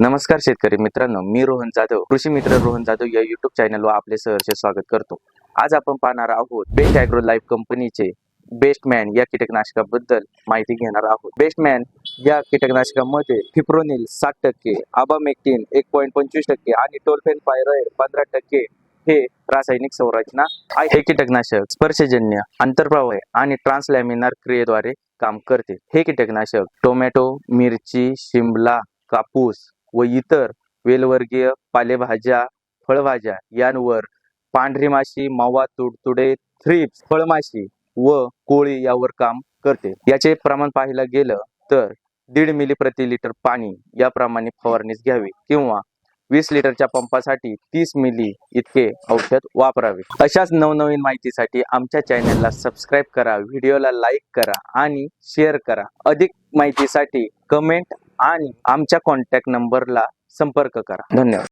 नमस्कार शेतकरी मित्रांनो मी रोहन जाधव कृषी मित्र रोहन जाधव या युट्यूब चॅनलवर आपले सहर्ष स्वागत करतो. आज आपण पाहणार आहोत बेस्ट अॅग्रो लाईफ कंपनीचे बेस्ट मॅन या कीटकनाशकाबद्दल माहिती घेणार आहोत. बेस्ट मॅन या कीटकनाशकामध्ये फिप्रोनिल साठ टक्के आबामेक्टिन एक पॉईंट पंचवीस टक्के आणि टोलफेन पायरॉइड पंधरा टक्के हे रासायनिक संरचना आहे हे कीटकनाशक स्पर्शजन्य आंतरप्रवाह आणि ट्रान्सलॅमिनार क्रियेद्वारे काम करते. हे कीटकनाशक टोमॅटो मिरची शिमला कापूस व इतर वेलवर्गीय पालेभाज्या फळभाज्या यांवर पांढरी माशी मावा तुडतुडे थ्रिप्स फळमाशी व कोळी यावर काम करते. याचे प्रमाण पाहायला गेलं तर दीड मिली प्रति लिटर पाणी याप्रमाणे फवारणीच घ्यावी किंवा वीस लिटरच्या पंपासाठी तीस मिली इतके औषध वापरावे. अशाच नवनवीन माहितीसाठी आमच्या चॅनलला सबस्क्राईब करा व्हिडिओला लाईक करा आणि शेअर करा. अधिक माहितीसाठी कमेंट आणि आमच्या कॉन्टॅक्ट नंबरला संपर्क करा. धन्यवाद.